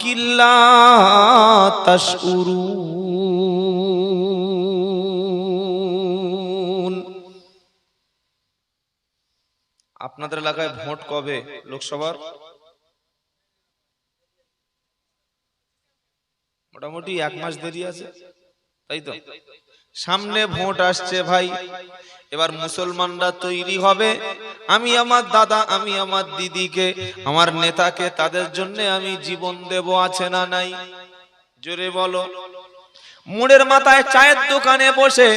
কিল্লা তাশউরু আপনাদের এলাকায় ভোট কবে লোকসভার? মোটামুটি এক মাস দেরি আছে। তাই তো? সামনে ভোট আসছে ভাই। এবার মুসলমানরা তৈরি হবে। আমি আমার দাদা আমি আমার দিদিকে আমার নেতাকে তাদের জন্য আমি জীবন দেব আছে না নাই? জোরে বলো। মুড়ের মাথায় চায়ের দোকানে বসে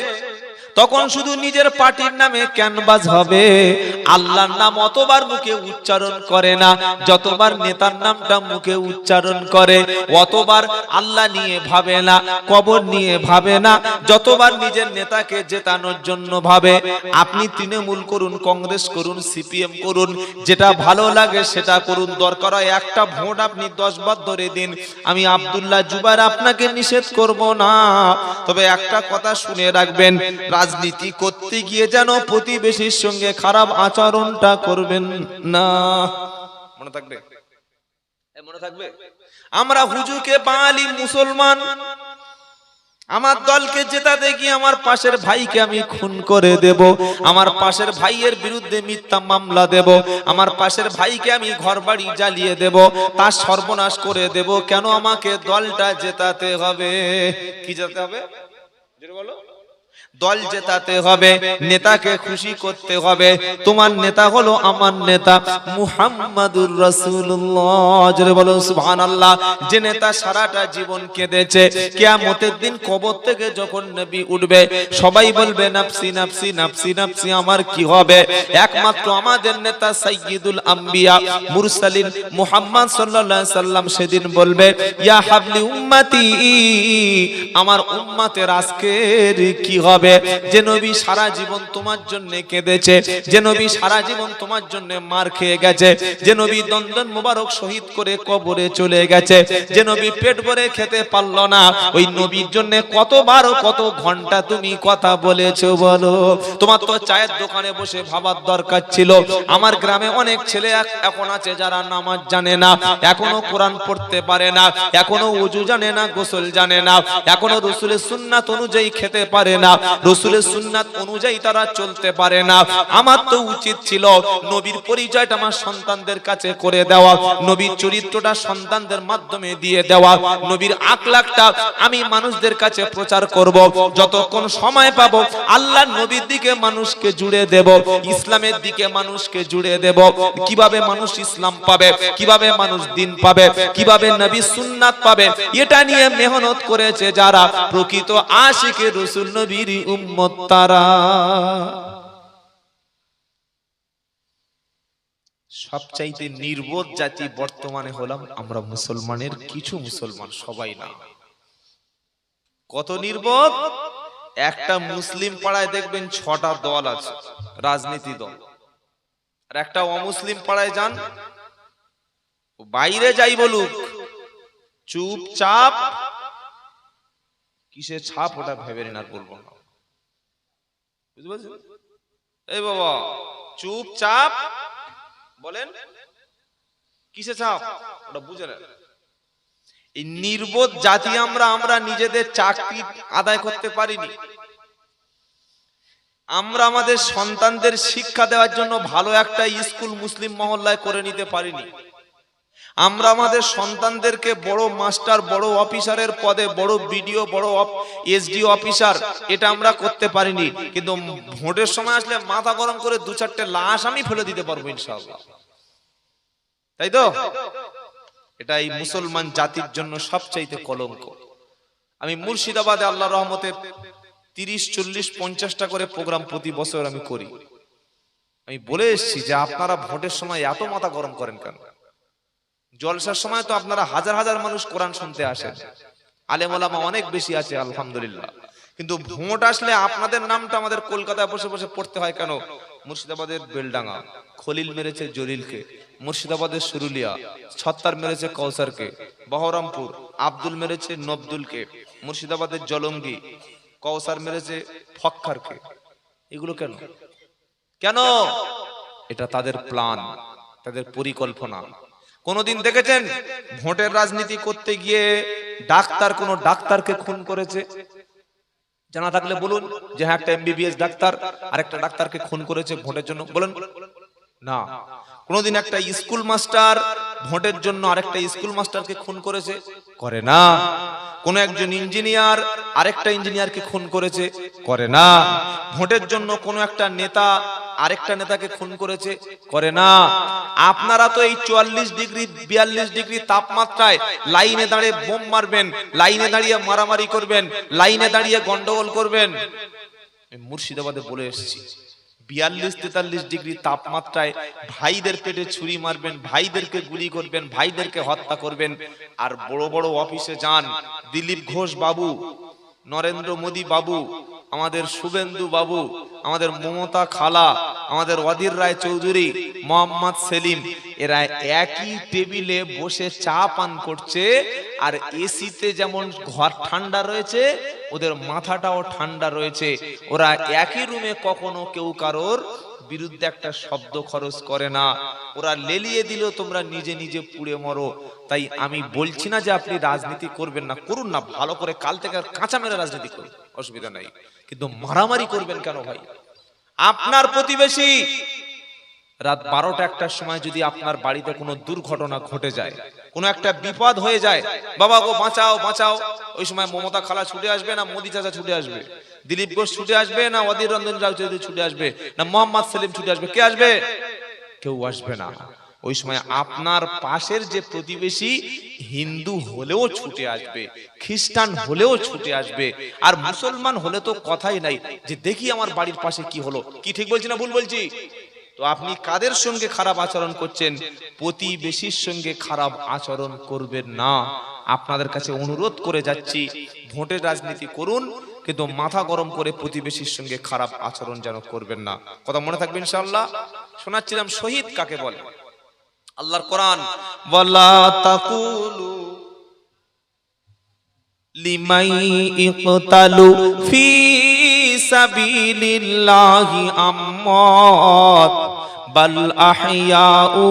তখন শুধু নিজের পার্টির নামে ক্যানভাস হবে। আল্লাহর নাম অতবার মুখে উচ্চারণ করে না, যতবার নেতার নামটা মুখে উচ্চারণ করে, অতবার আল্লাহ নিয়ে ভাবে না, কবর নিয়ে ভাবে না, যতবার নিজের নেতাকে জেতানোর জন্য ভাবে। আপনি তৃণমূল করুন, কংগ্রেস করুন, সিপিএম করুন, যেটা ভালো লাগে সেটা করুন, দরকার হয় একটা ভোট আপনি দশ বার ধরে দিন। আমি আব্দুল্লাহ জুবার আপনাকে নিষেধ করব না। তবে একটা কথা শুনে রাখবেন রাজনীতি করতে গিয়ে যেন প্রতিবেশীর সঙ্গে খারাপ আচরণটা করবেন না। মনে থাকবে? মনে থাকবে? আমরা হুজুকে বাঙালি মুসলমান। আমার দলকে জেতাতে গিয়ে আমার পাশের ভাইকে আমি খুন করে দেব। আমার পাশের ভাইয়ের বিরুদ্ধে মিথ্যা মামলা দেব। আমার পাশের ভাইকে আমি ঘর বাড়ি জ্বালিয়ে দেব। তার সর্বনাশ করে দেব। কেন আমাকে দলটা জেতাতে হবে? কি যেতে হবে? বলো। দল জেতাতে হবে, নেতাকে খুশি করতে হবে। তোমার নেতা হলো আমার নেতা মুহাম্মাদুর রাসূলুল্লাহ। জোরে বলো, সুবহানাল্লাহ। যে নেতা সারাটা জীবন কেঁদেছে, কিয়ামতের দিন কবর থেকে যখন নবী উঠবে, সবাই বলবে, নাফসি নাফসি নাফসি নাফসি, আমার কি হবে? একমাত্র আমাদের নেতা সাইয়্যিদুল আম্বিয়া, মুরসালিন মুহাম্মদ সাল্লাল্লাহু আলাইহি সাল্লাম সেদিন বলবে, ইয়া হাবলি উম্মতি, আমার উম্মতের আজকের কি হবে? যে নবী সারা জীবন তোমার জন্য কেঁদেছে, যে নবী সারা জীবন তোমার জন্য মার খেয়ে গেছে, যে নবী দন্দন মোবারক শহীদ করে কবরে চলে গেছে, যে নবী পেট ভরে খেতে পারল না, ওই নবীর জন্য কতবার ও কত ঘণ্টা তুমি কথা বলেছ বলো? তোমার তো চায়ের দোকানে বসে ভাবার দরকার ছিল। আমার গ্রামে অনেক ছেলে এখন আছে যারা নামাজ জানে না, এখনও কোরআন পড়তে পারে না, এখনও উজু জানে না, গোসল জানে না, এখনও রসুলের সুন্নাত অনুযায়ী খেতে পারে না। রসুলের সুন্নাত অনুযায়ী তারা চলতে পারে না। আমার তো উচিত ছিল নবীর পরিচয়টা আমার সন্তানদের কাছে করে দেওয়া, নবীর চরিত্রটা সন্তানদের মাধ্যমে দিয়ে দেওয়া, নবীর আকলাকটা আমি মানুষদের কাছে প্রচার করব, যতক্ষণ সময় পাবো আল্লাহ নবীর দিকে মানুষকে জুড়ে দেব, ইসলামের দিকে মানুষকে জুড়ে দেব। কীভাবে মানুষ ইসলাম পাবে, কীভাবে মানুষ দিন পাবে, কীভাবে নবী সুন্নাত পাবে, এটা নিয়ে মেহনত করেছে যারা প্রকৃত আশিকে রসুল নবীর উম্মত তারা। সবচাইতে নির্বোধ জাতি বর্তমানে হলাম আমরা মুসলমানের কিছু মুসলমান, সবাই না। কত নির্বোধ? একটা মুসলিম পাড়ায় দেখবেন ছটা দল আছে, রাজনীতি দল। আর একটা অমুসলিম পাড়ায় যান বাইরে যাই বলুক, চুপচাপ, কিসের ছাপ ওটা ভেবে আর বলব না। এই বাবা, চুপচাপ বলেন, কিসে ছাপ ওটা বুঝে এই নির্বোধ জাতি আমরা আমরা নিজেদের চাকরি আদায় করতে পারিনি। আমরা আমাদের সন্তানদের শিক্ষা দেওয়ার জন্য ভালো একটা স্কুল মুসলিম মহল্লায় করে নিতে পারিনি। আমরা আমাদের সন্তানদেরকে বড় মাস্টার, বড় অফিসারের পদে, বড় বিডিও, বড় এসডি অফিসার, এটা আমরা করতে পারিনি। কিন্তু ভোটের সময় আসলে মাথা গরম করে দু চারটে লাশ আমি ফেলে দিতে পারব ইনশাআল্লাহ। তাই তো? এটা এই মুসলমান জাতির জন্য সবচাইতে কলঙ্ক। আমি মুর্শিদাবাদে আল্লাহ রহমতে তিরিশ, চল্লিশ, পঞ্চাশটা করে প্রোগ্রাম প্রতি বছর আমি করি। আমি বলে এসেছি যে আপনারা ভোটের সময় এত মাথা গরম করেন কেন? জলসার সময় তো আপনারা হাজার হাজার মানুষ কোরআন শুনতে আসেন। আলেম ওলামা অনেক বেশি আছে, আলহামদুলিল্লাহ। কিন্তু ভোট আসলে আপনাদের নামটা আমাদের কলকাতায় বসে বসে পড়তে হয় কেন? মুর্শিদাবাদের বেলডাঙ্গা, খলিল মেরেছে জলিলকে, মুর্শিদাবাদের সুরুলিয়া, ছত্তার মেরেছে কৌসারকে বহরমপুর, আব্দুল মেরেছে নবদুলকে, মুর্শিদাবাদের জলঙ্গি কৌসার মেরেছে ফক্কারকে। এগুলো কেন? কেন? এটা তাদের প্ল্যান, তাদের পরিকল্পনা। কোনদিন দেখেছেন ভোটের রাজনীতি করতে গিয়ে ডাক্তার কোন ডাক্তারকে খুন করেছে? জানা থাকলে বলুন যে হ্যাঁ একটা এমবিবিএস ডাক্তার আর একটা ডাক্তারকে খুন করেছে ভোটের জন্য। বলুন। না। কোনদিন একটা স্কুল মাস্টার ভোটের জন্য আরেকটা স্কুল মাস্টারকে খুন করেছে? করে না। কোন একজন ইঞ্জিনিয়ার আরেকটা ইঞ্জিনিয়ারকে খুন করেছে? করে না। ভোটের জন্য কোন একটা নেতা আরেকটা নেতাকে খুন করেছে, করে না। আপনারা তো এই চুয়াল্লিশ ডিগ্রি, বিয়াল্লিশ ডিগ্রি তাপমাত্রায় লাইনে দাঁড়িয়ে বোম মারবেন, লাইনে দাঁড়িয়ে মারামারি করবেন, লাইনে দাঁড়িয়ে গন্ডগোল করবেন। মুর্শিদাবাদে বলে এসেছি, বিয়াল্লিশ তেতাল্লিশ ডিগ্রি তাপমাত্রায় ভাইদের পেটে ছুরি মারবেন, ভাইদেরকে গুলি করবেন, ভাইদেরকে হত্যা করবেন। আর বড় বড় অফিসে যান, দিলীপ ঘোষ বাবু, নরেন্দ্র মোদী বাবু আমাদের শুভেন্দু বাবু, আমাদের মমতা খালা, আমাদের অধীর রায় চৌধুরী, মোহাম্মদ সেলিম, এরা একই টেবিলে বসে চা পান করছে আর এসিতে যেমন ঘর ঠান্ডা রয়েছে, ওদের মাথাটাও ঠান্ডা রয়েছে। ওরা একই রুমে কখনো কেউ কারোর বিরুদ্ধে একটা শব্দ খরচ করে না। ওরা লেলিয়ে দিল, তোমরা নিজে নিজে পুড়ে মরো। তাই আমি বলছি না যে আপনি রাজনীতি করবেন না, করুন না, ভালো করে কাল থেকে কাঁচা মেরে রাজনীতি করুন। অসুবিধা নাই। কিন্তু মারামারি করবেন কেন ভাই? আপনার প্রতিবেশী রাত বারোটা একটার সময় যদি আপনার বাড়িতে কোনো দুর্ঘটনা ঘটে যায়, কোনো একটা বিপদ হয়ে যায়, বাবা গো বাঁচাও বাঁচাও, ওই সময় মমতা খালা ছুটে আসবে না মোদি চাচা ছুটে আসবে? দিলীপ ঘোষ ছুটে আসবে না অধীর রঞ্জন চৌধুরী ছুটে আসবে না মোহাম্মদ সেলিম ছুটে আসবে? কে আসবে? কেউ আসবে না। ওই সময় আপনার পাশের যে প্রতিবেশী হিন্দু হলেও ছুটে আসবে, খ্রিস্টান হলেও ছুটে আসবে, আর মুসলমান হলে তো কথাই নাই যে দেখি আমার বাড়ির পাশে কি হলো। কি ঠিক বলছি না ভুল বলছি? তো আপনি কাদের সঙ্গে খারাপ আচরণ করছেন? প্রতিবেশীর সঙ্গে খারাপ আচরণ করবেন না। আপনাদের কাছে অনুরোধ করে যাচ্ছি, ভোটের রাজনীতি করুন, কিন্তু মাথা গরম করে প্রতিবেশীর সঙ্গে খারাপ আচরণ যেন করবেন না। কথা মনে থাকবে ইনশাআল্লাহ? শোনাচ্ছিলাম শহীদ কাকে বলে? আল্লাহর কোরআন, ওয়ালা তাকুলু লিমাই ইকতালু বাল আহিয়াউ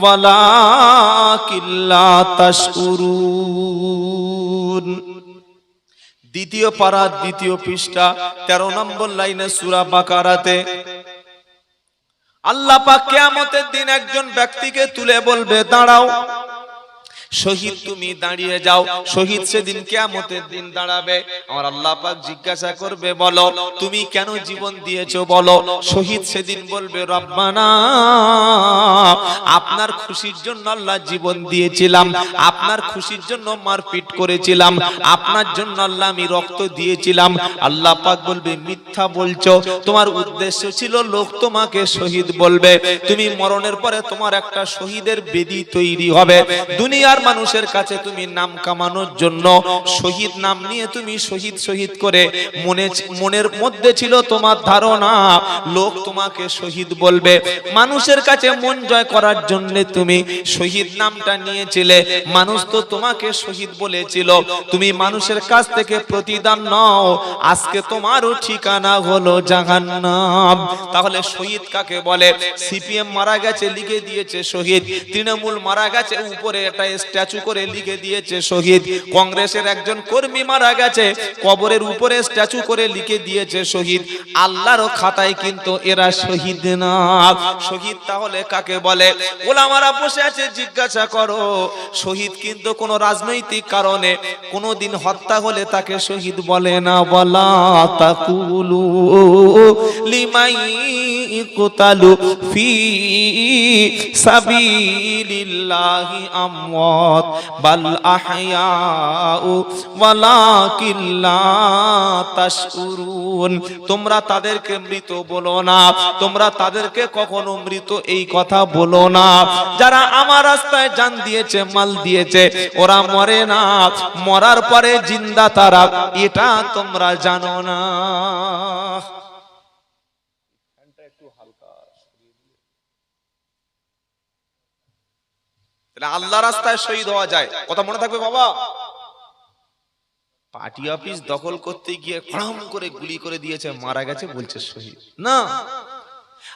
ওয়ালাকিন লা দ্বিতীয় পারা, দ্বিতীয় পৃষ্ঠা, তেরো নম্বর লাইনে সুরা বাকারাতে আল্লাহ পাক কিয়ামতের দিন একজন ব্যক্তিকে তুলে বলবে, দাঁড়াও শহীদ তুমি দাঁড়িয়ে যাও, শহীদ সেদিন কিয়ামতের দিন দাঁড়াবে। আমার আল্লাহ পাক জিজ্ঞাসা করবে, বলো, তুমি কেন জীবন দিয়েছ? বলো, শহীদ সেদিন বলবে, রব্বানা, আপনার খুশির জন্য আল্লাহ জীবন দিয়েছিলাম, আপনার খুশির জন্য মারপিট করেছিলাম, আপনার জন্য আল্লাহ আমি রক্ত দিয়েছিলাম। আল্লাহ পাক বলবে, মিথ্যা বলছো। তোমার উদ্দেশ্য ছিল লোক তোমাকে শহীদ বলবে। তুমি মরণের পরে তোমার একটা শহীদের বেদি তৈরি হবে। দুনিয়ার মানুষের কাছে তুমি নাম কামানোর জন্য শহীদ নাম নিয়ে তুমি শহীদ শহীদ করে মনে মনের মধ্যে ছিল তোমার ধারণা। লোক তোমাকে শহীদ বলবে। মানুষের কাছে মন জয় করার জন্য তুমি শহীদ নামটা নিয়েছিলে। মানুষ তো তোমাকে শহীদ বলেছিল। তুমি মানুষের কাছ থেকে প্রতিদান নাও। আজকে তোমারও ঠিকানা হলো জাহান্নাম। তাহলে শহীদ কাকে বলে? সিপিএম মারা গেছে, লিখে দিয়েছে শহীদ। তৃণমূল মারা গেছে, উপরে একটা স্ট্যাচু করে লিখে দিয়েছে শহীদ। কংগ্রেসের একজন কর্মী মারা গেছে, কবরের উপরে স্ট্যাচু করে লিখে দিয়েছে শহীদ। আল্লাহর খাতায় কিন্তু এরা শহীদ না। শহীদ তাহলে কাকে বলে? ওলামারা বসে আছে, জিজ্ঞাসা করো। শহীদ কিন্তু কোনো রাজনৈতিক কারণে কোনোদিন হত্যা হলে তাকে শহীদ বলে না। বলা তাকুলু লিমাই কুতালু ফি সাবিলিল্লাহি আমওয়াত মাউত বাল আহইয়াউ ওয়ালাকিন লা তাশউরুন তোমরা তাদেরকে মৃত বলো না। তোমরা তাদেরকে কখনো মৃত এই কথা বলো না। যারা আমার রাস্তায় জান দিয়েছে, মাল দিয়েছে, ওরা মরে না। মরার পরে জিন্দা তারা, এটা তোমরা জানো না। তাহলে আল্লাহ রাস্তায় শহীদ হওয়া যায়। কথা মনে থাকবে বাবা? পার্টি অফিস দখল করতে গিয়ে খড়াম করে গুলি করে দিয়েছে, মারা গেছে বলছে শহীদ। না।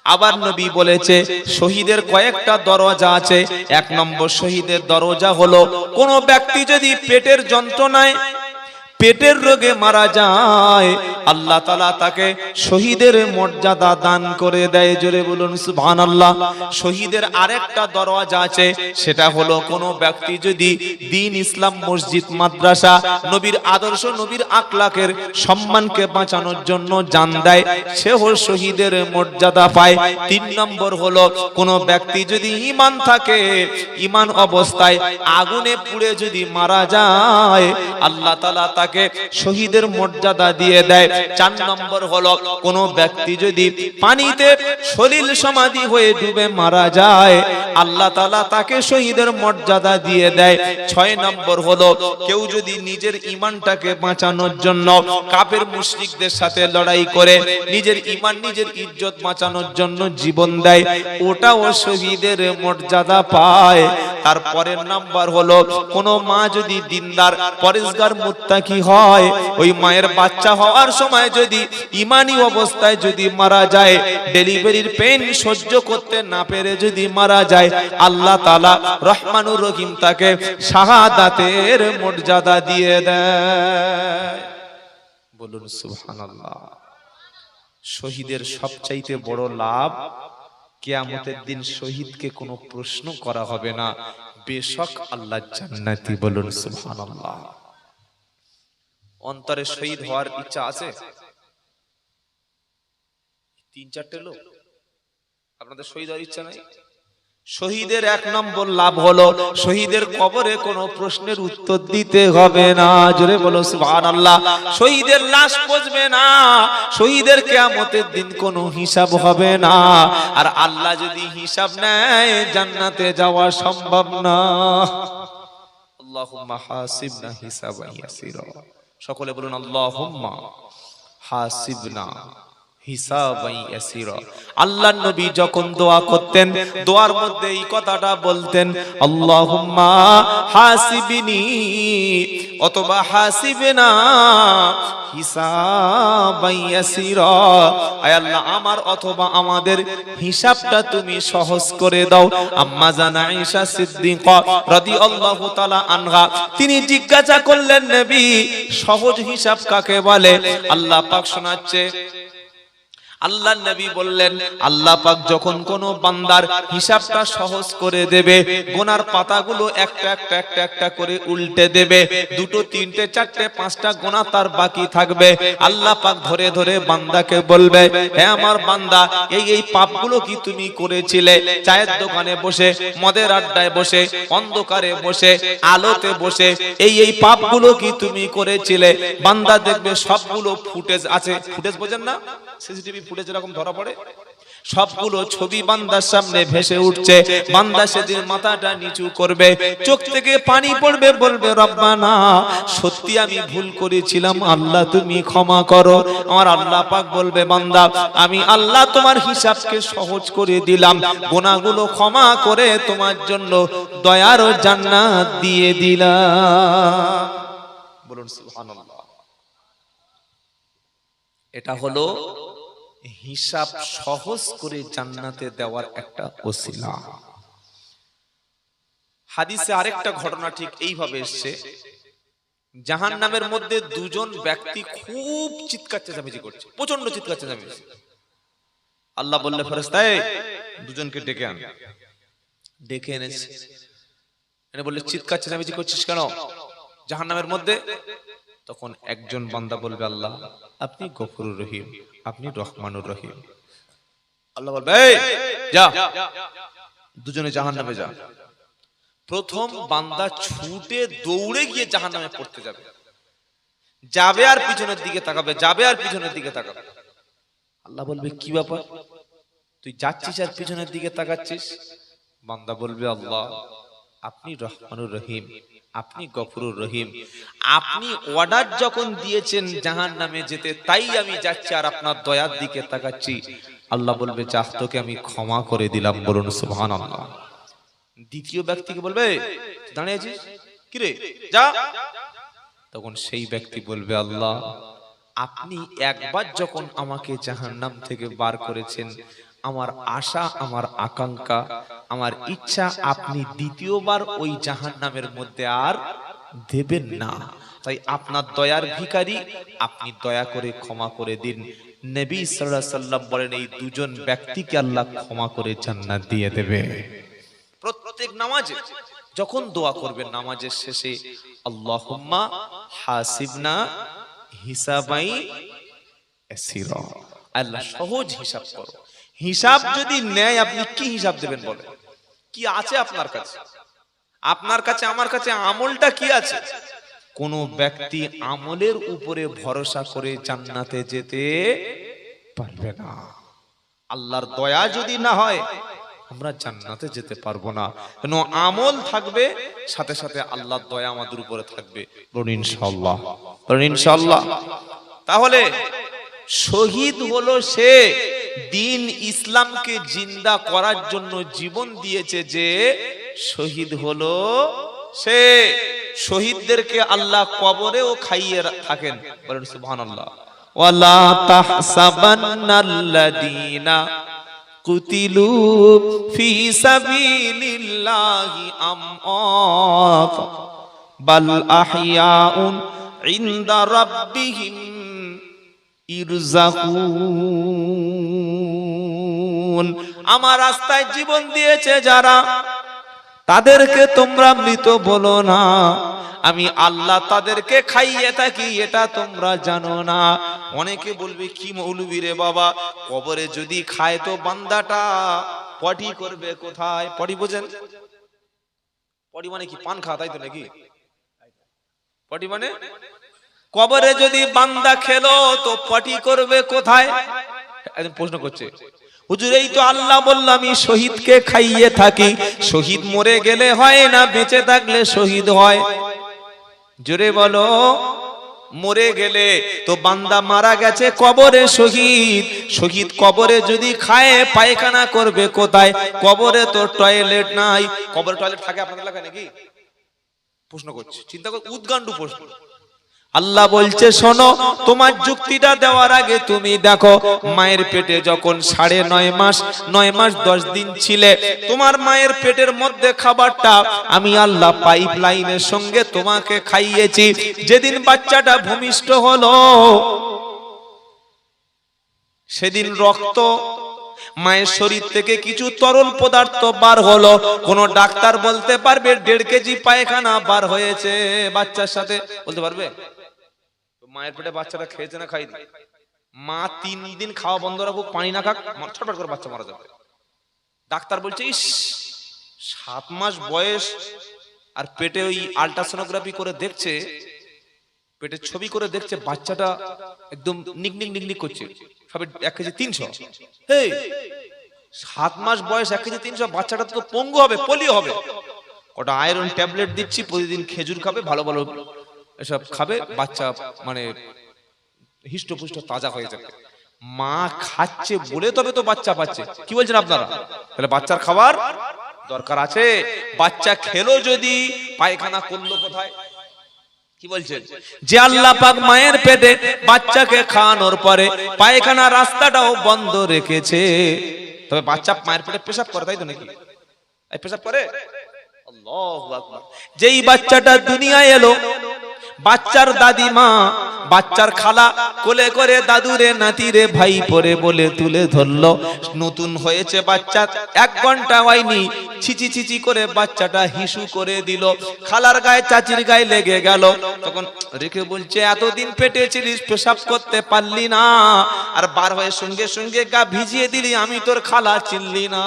আবার নবী বলেছে, শহীদের কয়েকটা দরজা আছে। এক নম্বর শহীদের দরজা হলো, কোন ব্যক্তি যদি পেটের যন্ত্রণায় পেটের রোগে মারা যায়। আল্লাহ তালা তাকে শহীদের মর্যাদা দান করে দেয়। জোরে বলুন সুবহান আল্লাহ শহীদের আরেকটা দরওয়াজা আছে, সেটা হলো কোন ব্যক্তি যদি দিন ইসলাম মসজিদ, মাদ্রাসা, নবীর আদর্শ, নবীর আকলাকের সম্মানকে বাঁচানোর জন্য জান দেয়, সে সেও শহীদের মর্যাদা পায়। তিন নম্বর হলো, কোন ব্যক্তি যদি ইমান থাকে ইমান অবস্থায় আগুনে পুড়ে যদি মারা যায়, আল্লাহ তালা তাকে শহীদের মর্যাদা দিয়ে দেয়। চার নম্বর হলো, কোনো ব্যক্তি যদি পানিতে সলিল সমাধি হয়ে ডুবে মারা যায় আল্লাহ তালা তাকে শহীদের মর্যাদা দিয়ে দেয়। ছয় নম্বর হলো, কেউ যদি নিজের ইমানটাকে বাঁচানোর জন্য কাপের মুশরিকদের সাথে লড়াই করে, নিজের ইমান নিজের ইজ্জত বাঁচানোর জন্য জীবন দেয়, ওটাও শহীদের মর্যাদা পায়। তারপরের নাম্বার হলো, কোনো মা যদি দিনদার, পরেশগার মুত্তাকি হয়, ওই মায়ের বাচ্চা হওয়ার সময় যদি ইমানি অবস্থায় যদি মারা যায়, ডেলিভারির পেন সহ্য করতে না পেরে যদি মারা যায় আল্লাহ তালা রহমানুর রহিম তাকে শাহাদাতের মর্যাদা দিয়ে দেয়। বলুন সুবহানাল্লাহ। শহীদের সবচাইতে বড় লাভ কেয়ামতের দিন শহীদকে কোনো প্রশ্ন করা হবে না। বেশক আল্লাহ জান্নাতি, বলুন সুবহানাল্লাহ। অন্তরে শহীদ হওয়ার ইচ্ছা আছে? তিন চারটে লোক? আপনাদের শহীদ হওয়ার ইচ্ছা নাই? শহীদের এক নম্বর লাভ হলো, শহীদের কবরে কোনো প্রশ্নের উত্তর দিতে হবে না। জোরে বলো, সুবহানাল্লাহ। শহীদের লাশ পচবে না, শহীদের কিয়ামতের দিন কোনো হিসাব হবে না। আর আল্লাহ যদি হিসাব নেয়, জান্নাতে যাওয়া সম্ভব না। আল্লাহুম্মা হাসিবনা হিসাবান সকলে বলুন, আল্লাহুম্মা হাসিবনা। ইয়াসিরা নবী যখন দোয়া করতেন, দোয়ার মধ্যে এই কথাটা বলতেন, আল্লাহুম্মা হাসিবিনি অথবা আয় আল্লাহ, আমার অথবা আমাদের হিসাবটা তুমি সহজ করে দাও। আম্মা জানা তাআলা আনহা, তিনি জিজ্ঞাসা করলেন, নবী, সহজ হিসাব কাকে বলে? আল্লাহ পাক শোনাচ্ছে আল্লাহ নবী বললেন, আল্লাহ পাক যখন কোন বান্দার হিসাবটা সহজ করে দেবে, গোনার পাতাগুলো একটা একটা একটা একটা করে উল্টে দেবে, দুটো, তিনটে, চারটে, পাঁচটা গোনা তার বাকি থাকবে। আল্লাহ পাক ধরে ধরে বান্দাকে বলবে হ্যাঁ আমার বান্দা, এই এই পাপগুলো কি তুমি করেছিলে? চায়ের দোকানে বসে, মদের আড্ডায় বসে, অন্ধকারে বসে, আলোতে বসে, এই এই পাপগুলো কি তুমি করেছিলে? বান্দা দেখবে সবগুলো ফুটেজ আছে। ফুটেজ বোঝেন না? সিসিটিভি ফুটেজ এরকম ধরা পড়ে, সবগুলো ছবি বান্দার সামনে ভেসে উঠছে। বান্দা সেদিন মাথাটা নিচু করবে, চোখ থেকে পানি পড়বে, বলবে, রব্বানা, সত্যি আমি ভুল করেছিলাম, আল্লাহ তুমি ক্ষমা করো। আমার আল্লাহ পাক বলবে, বান্দা, আমি আল্লাহ তোমার হিসাবকে সহজ করে দিলাম। গোনাগুলো ক্ষমা করে তোমার জন্য দয়ার ও জান্নাত দিয়ে দিলাম। বলুন, সুবহানাল্লাহ। এটা হলো হিসাব সহজ করে জান্নাতে দেওয়ার একটা ওসিলা। হাদিসে আরেকটা ঘটনা ঠিক এইভাবে এসছে। জাহান নামের মধ্যে দুজন ব্যক্তি খুব চিৎকার চেঁচামেচি করছে প্রচণ্ড চিৎকার চেঁচামেচি। আল্লাহ বললে ফেরেস্তায় দুজনকে ডেকে আন। ডেকে এনেছে। এনে বললে, চিৎকার চেঁচামেচি করছিস কেন? জাহান নামের মধ্যে তখন একজন বান্দা বলবে আল্লাহ আপনি গফুরুর রহিম আপনি রহমানুর রহিম আল্লাহ বলবে যা দুজনে জাহান নামে যা প্রথম বান্দা ছুটে দৌড়ে গিয়ে জাহান্নামে পড়তে যাবে যাবে আর পিছনের দিকে তাকাবে যাবে আর পিছনের দিকে তাকাবে আল্লাহ বলবে কি ব্যাপার তুই যাচ্ছিস আর পিছনের দিকে তাকাচ্ছিস বান্দা বলবে আল্লাহ আপনি রহমানুর রহিম আপনি গফুরুর রহিম। আপনি অর্ডার যখন দিয়েছেন জাহান নামে যেতে, তাই আমি যাচ্ছি আর আপনার দয়ার দিকে তাকাচ্ছি। আল্লাহ বলবে, যাহ আমি ক্ষমা করে দিলাম। বলুন সুবহান আল্লাহ দ্বিতীয় ব্যক্তিকে বলবে? দাঁড়িয়ে আছিস? কিরে? যা। তখন সেই ব্যক্তি বলবে, আল্লাহ, আপনি একবার যখন আমাকে জাহান্নাম থেকে বার করেছেন আমার আশা, আমার আকাঙ্ক্ষা, আমার ইচ্ছা আপনি দ্বিতীয়বার ওই জাহান্নামের মধ্যে আর দেবেন না। তাই আপনার দয়ার ভিখারি, আপনি দয়া করে ক্ষমা করে দিন। নবী আলাইহি সাল্লাম বলেন, এই দুজন ব্যক্তিকে আল্লাহ ক্ষমা করে জান্নাত দিয়ে দেবে। প্রত্যেক নামাজে যখন দোয়া করবেন, নামাজের শেষে আল্লাহুম্মা হাসিবনা হিসাবাই। আল্লাহ সহজ হিসাব করো। হিসাব যদি নেয়, আপনি কি হিসাব দেবেন বলেন? কি আছে আপনার কাছে? আপনার কাছে, আমার কাছে আমলটা কি আছে? কোন ব্যক্তি আমলের উপরে ভরসা করে জান্নাতে যেতে পারবে না। আল্লাহর দয়া যদি না হয়, আমরা জান্নাতে যেতে পারব না। কেন, আমল থাকবে, সাথে সাথে আল্লাহর দয়া আমাদের উপরে থাকবে। বলুন, ইনশাআল্লাহ। ইনশাআল্লাহ। তাহলে শহীদ হলো সে দিন ইসলামকে জিন্দা করার জন্য জীবন দিয়েছে যে শহীদ হলো সে। শহীদদেরকে আল্লাহ কবরেও খাইয়ে থাকেন। বলেন ইনদা রাব্বিহিম ইরজাকুন আমার রাস্তায় জীবন দিয়েছে যারা। তাদেরকে তোমরা মৃত বলো না। আমি আল্লাহ তাদেরকে খাইয়ে থাকি, এটা তোমরা জানো না। অনেকে বলবে, কি মৌলবি রে বাবা, কবরে যদি খায় তো বান্দাটা পটি করবে কোথায়? পটি বোঝেন? পটি মানে কি, পান খাওয়া, তাই তো নাকি? পটি মানে? কবরে যদি বান্দা খেলো তো পটি করবে কোথায়? প্রশ্ন করছে হুজুর, এই তো আল্লাহ বলল, আমি শহীদকে খাইয়ে থাকি। শহীদ মরে গেলে হয় না, বেঁচে থাকলে শহীদ হয়। জোরে বলো, মরে গেলে তো বান্দা মারা গেছে কবরে শহীদ। শহীদ কবরে যদি খায়, পায়খানা করবে কোথায়? কবরে তো টয়লেট নাই। কবরে টয়লেট থাকে আপনাদের এলাকায় নাকি? প্রশ্ন করছে, চিন্তা কর, উদ্গান্ডু প্রশ্ন। আল্লাহ বলছে, শোনো, তোমার যুক্তিটা দেওয়ার আগে তুমি দেখো, মায়ের পেটে যখন সাড়ে নয় মাস নয় মাস দশ দিন ছিলে, তোমার মায়ের পেটের মধ্যে খাবারটা আমি আল্লাহ পাইপ লাইনের সঙ্গে তোমাকে খাইয়েছি। যেদিন বাচ্চাটা ভূমিষ্ঠ হলো, সেদিন রক্ত মায়ের শরীর থেকে কিছু তরল পদার্থ বার হলো। কোন ডাক্তার বলতে পারবে, দেড় কেজি পায়খানা বার হয়েছে বাচ্চার সাথে। বলতে পারবে? মায়ের পেটে বাচ্চাটা খেয়েছে না। খাইনি মা তিন দিন খাওয়া বন্ধ রাখুক পানি না খাক ছটফট করে বাচ্চা মারা যাবে। ডাক্তার বলছে ইস সাত মাস বয়স আর পেটে ওই আল্ট্রাসোনোগ্রাফি করে দেখছে পেটের ছবি করে দেখছে বাচ্চাটা একদম নিকনিক নিকনিক করছে। সবে এক কেজি তিনশো। হেই, সাত মাস বয়স এক কেজি তিনশো বাচ্চাটা তো পঙ্গু হবে পোলিও হবে। ওটা আয়রন ট্যাবলেট দিচ্ছি প্রতিদিন খেজুর খাবে ভালো ভালো এসব খাবে, বাচ্চা মানে হিষ্টপুষ্ট তাজা হয়ে যাবে। মা খাচ্ছে বলে তবে তো বাচ্চা পাচ্ছে। কি বলছেন আপনারা? তাহলে বাচ্চার খাবার দরকার আছে। বাচ্চা খেলো যদি, পায়খানা করল কোথায়? কি বলছেন? যে আল্লাহ পাক মায়ের পেটে বাচ্চাকে খাওয়ানোর পরে পায়খানা রাস্তাটাও বন্ধ রেখেছে। তবে বাচ্চা মায়ের পেটে পেশাব করে, তাই তো নাকি? পেশাব করে? যেই বাচ্চাটা দুনিয়ায় এলো বাচ্চার দাদিমা বাচ্চার খালা কোলে করে দাদুরে, নাতিরে ভাই পরে বলে তুলে ধরলো। নতুন হয়েছে বাচ্চা, এক ঘণ্টা হয়নি, ছিচি ছিচি করে বাচ্চাটা হিসু করে দিল। খালার গায়ে, চাচির গায়ে লেগে গেল। তখন রেখে বলছে, এতদিন পেটে ছিলিস, পেশাব করতে পারলি না। আর বার হয়ে সঙ্গে সঙ্গে গা ভিজিয়ে দিলি, আমি তোর খালা চিনলি না।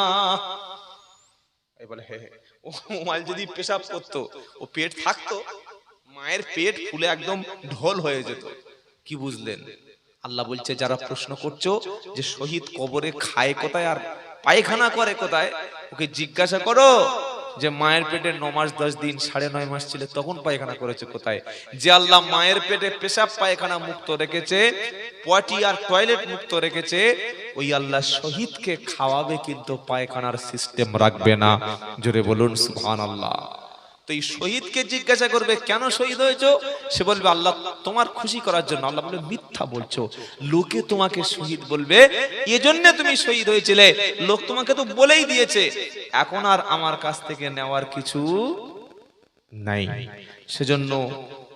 বলে হে, ও মাল যদি পেশাব করতো, ও পেট থাকতো মায়ের পেট ফুলে একদম ঢোল হয়ে যেত। কি বুঝলেন? আল্লাহ বলছে, যারা প্রশ্ন করছ যে শহীদ কবরে খায় কোথায় আর পায়খানা করে কোথায়, ওকে জিজ্ঞাসা করো যে মায়ের পেটে ন মাস দশ দিন, সাড়ে নয় মাস ছিল, তখন পায়খানা করেছে কোথায়? যে আল্লাহ মায়ের পেটে পেশাব পায়খানা মুক্ত রেখেছে, পটি আর টয়লেট মুক্ত রেখেছে, ওই আল্লাহ শহীদকে খাওয়াবে কিন্তু পায়খানার সিস্টেম রাখবে না। জোরে বলুন সুহান আল্লাহ তো এই শহীদকে জিজ্ঞাসা করবে, কেন শহীদ হয়েছো? সে বলবে, আল্লাহ তোমার খুশি করার জন্য। আল্লাহ বলবে মিথ্যা বলছো। লোকে তোমাকে শহীদ বলবে, এজন্য তুমি শহীদ হয়েছিলে। লোক তোমাকে তো বলেই দিয়েছে। এখন আর আমার কাছ থেকে নেওয়ার কিছু নাই। সেজন্য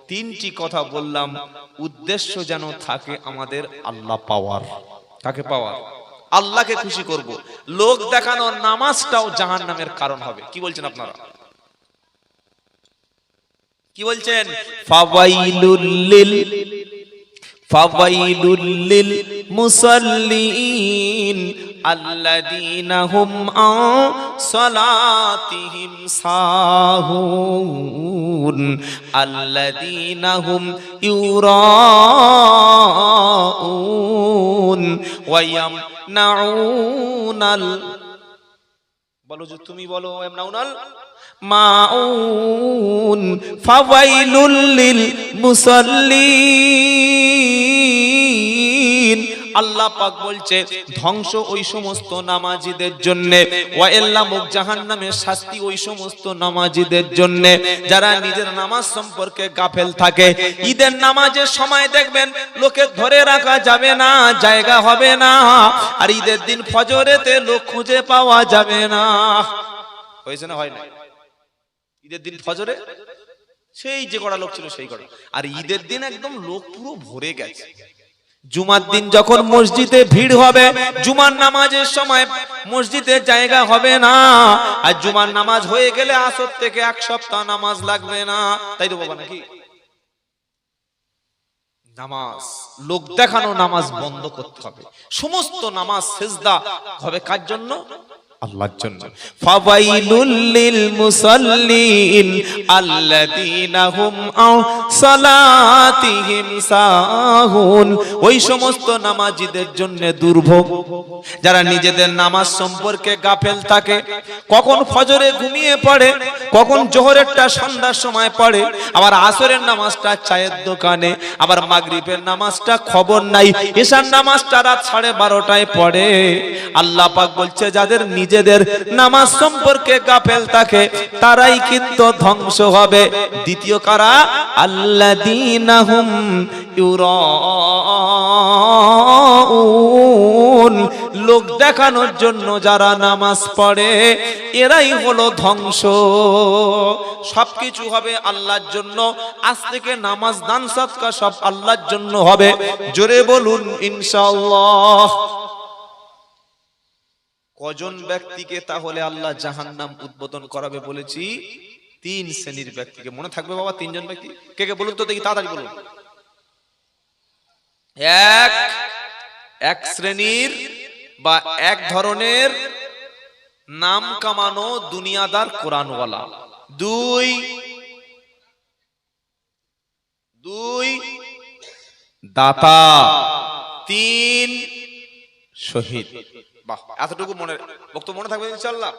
তিনটি কথা বললাম। উদ্দেশ্য যেন থাকে আমাদের আল্লাহ পাওয়ার। কাকে পাওয়ার? আল্লাহকে খুশি করব। লোক দেখানো নামাজটাও জাহান নামের কারণ হবে। কি বলছেন আপনারা? কি বলছেন? ফাওয়াইলুল লিল ফাওয়াইলুল লিল মুসাল্লিন আল্লাযীনা হুম আন সালাতিহিম সাহুন আল্লাযীনা হুম ইউরাউন ওয়া ইয়ামনাউনাল বলো যে তুমি বলো এমনাউনাল মাউন, ফাওয়াইলুল লিল মুসাল্লিন। আল্লাহ পাক বলছে, ধ্বংস ওই সমস্ত নামাজিদের জন্য ওয়াইল্লা মুখ জাহান্নামের শাস্তি ওই সমস্ত নামাজিদের জন্য। যারা নিজের নামাজ সম্পর্কে গাফেল থাকে, ঈদের নামাজের সময় দেখবেন, লোকে ধরে রাখা যাবে না, জায়গা হবে না, আর ঈদের দিন ফজরেতে লোক খুঁজে পাওয়া যাবে না। হয়েছে না হয় না ঈদের দিন ফজরে, সেই যে কটা লোক ছিল সেই কটা আর ঈদের দিন একদম লোক পুরো ভরে গেছে। জুমার দিন যখন মসজিদে ভিড় হবে, জুমার নামাজের সময় মসজিদে জায়গা হবে না। আর জুমার নামাজ হয়ে গেলে আসর থেকে এক সপ্তাহ নামাজ লাগবে না। তাই তো বাবা নাকি? নামাজ, লোক দেখানো নামাজ বন্ধ করতে হবে। সমস্ত নামাজ সেজদা হবে কার জন্য? আল্লাহর জন্য। ফাওয়াইলুল লিল মুসাল্লিন আল্লাযীনা হুম আন সালাতিহিম সাহুন। ওই সমস্ত নামাজীদের জন্য দুর্ভোগ। যারা নিজেদের নামাজ সম্পর্কে গাফেল থাকে, কখন ফজরে ঘুমিয়ে পড়ে, কখন জোহরেরটা সন্ধ্যার সময় পড়ে, আবার আসরের নামাজটা চায়ের দোকানে, আবার মাগরিবের নামাজটা খবর নাই এশার নামাজটা রাত সাড়ে বারোটায় পড়ে। আল্লাহ পাক বলছে, যাদের নিজেদের নামাজ সম্পর্কে গাফেল থাকে, তারাই কিন্তু ধ্বংস হবে। দ্বিতীয় কারা? আল্লাদিনাহুম ইউরাউন। লোক দেখানোর জন্য যারা নামাজ পড়ে, এরাই হলো ধ্বংস। সবকিছু হবে আল্লাহর জন্য। আজ থেকে নামাজ, দান সৎকা সব আল্লাহর জন্য হবে। জোরে বলুন, ইনশাআল্লাহ। কজন ব্যক্তিকে তাহলে আল্লাহ জাহান্নাম উদ্বোধন করাবে বলেছি? তিন শ্রেণির ব্যক্তিকে। মনে থাকবে বাবা তিনজন ব্যক্তি? কে কে বলুন তো দেখি, তাড়াতাড়ি বলুন। এক এক শ্রেণির বা এক ধরনের নাম কামানো দুনিয়াদার কোরআনওয়ালা। দুই দুই, দাতা। তিন, শহীদ। বাহ এতটুকু মনে বক্তব্য মনে থাকবে ইনশাল্লাহ